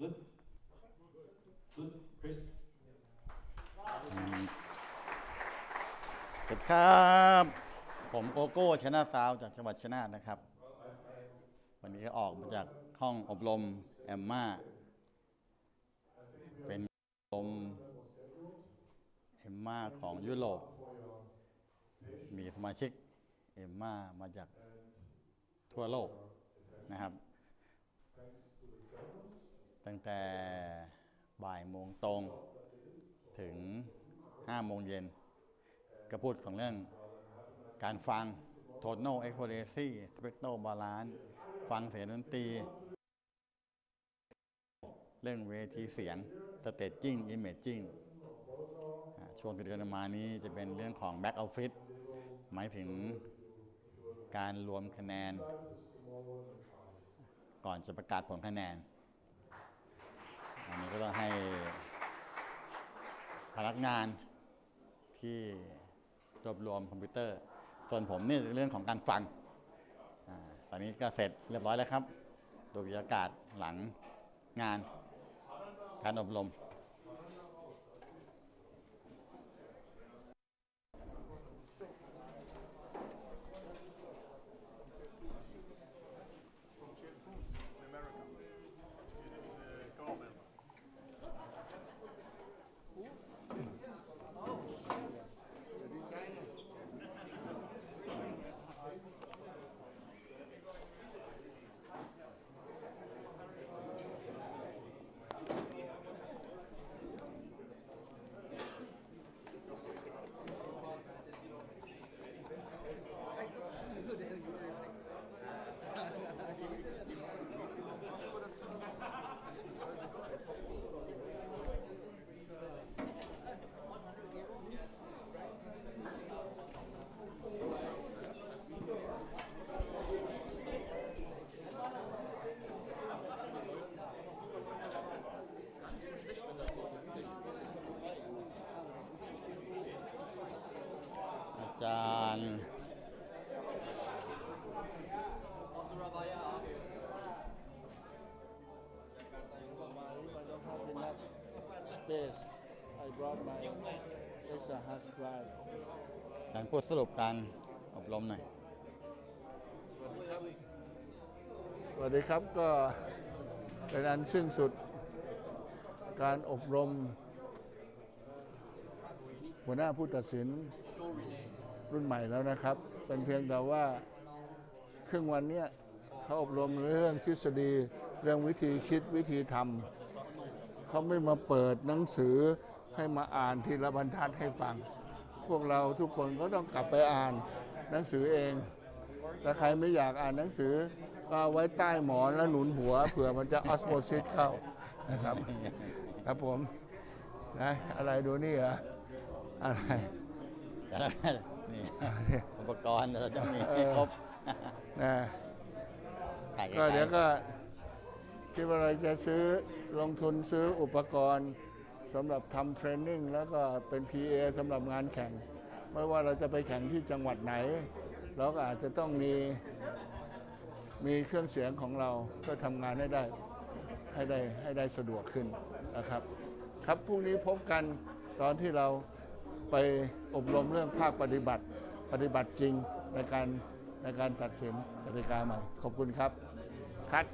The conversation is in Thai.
Good. Good. Chris. สวัสดีครับ ผมโกโก้ชนะซาวจากจังหวัดชนาทนะครับ วันนี้ก็ออกมาจากห้องอบรมแอมมาเป็นอบรมแอมมาของยุโรป มีสมาชิกแอมมามาจากทั่วโลกนะครับ ตั้งแต่บ่ายโมงตรงถึงห้าโมงเย็นก็พูดของเรื่องการฟัง tonal accuracy spectral balance ฟังเสียงดนตรี เรื่องเวทีเสียง staging imaging ช่วงกิจกรรมมานี้จะเป็นเรื่องของ back office หมายถึงการรวมคะแนน ก่อนจะประกาศผลคะแนน อันนี้ก็ต้องให้พนักงานที่รวบรวมคอมพิวเตอร์ ส่วนผมนี่เรื่องของการฟังอตอนนี้ก็เสร็จเรียบร้อยแล้วครับ ดูบรรยากาศหลังงานการอบรม จารย์ space. I brought my extra hard drive. การพูดสรุปการอบรมหน่อย สวัสดีครับก็เป็นอันสิ้นสุดการอบรม หัวหน้าผู้ตัดสิน รุ่นใหม่แล้วนะครับ เป็นเพียงแต่ว่าเครึ่องวันเนี้ยเขาอบรมเรื่องทฤษฎี เรื่องวิธีคิดวิธีทำเขาไม่มาเปิดหนังสือให้มาอ่านทีละบรรทัดให้ฟัง พวกเราทุกคนก็ต้องกลับไปอ่านหนังสือเองถ้าใครไม่อยากอ่านหนังสือ ก็เอาไว้ใต้หมอนแล้วหนุนหัวเผื่อมันจะออสโมซิสเข้านะครับ ครับผมนะอะไรดูนี่เหรออะไร นี่อ่าเนี่ยอุปกรณ์เราจะมีเออให้ครบนะถ่ายก็ไกลๆเดี๋ยวก็คิดว่าเราจะซื้อลงทุนซื้ออุปกรณ์สำหรับทำเทรนนิ่งแล้วก็เป็น PA สำหรับงานแข่ง ไม่ว่าเราจะไปแข่งที่จังหวัดไหน เราก็อาจจะต้องมีมีเครื่องเสียงของเราเพื่อทำงานให้ได้ให้ได้ให้ได้สะดวกขึ้นนะครับ ครับพรุ่งนี้พบกันตอนที่เรา ไปอบรมเรื่องภาคปฏิบัติ ปฏิบัติจริงในการในการตัดสินกติกาใหม่ ขอบคุณครับ คัด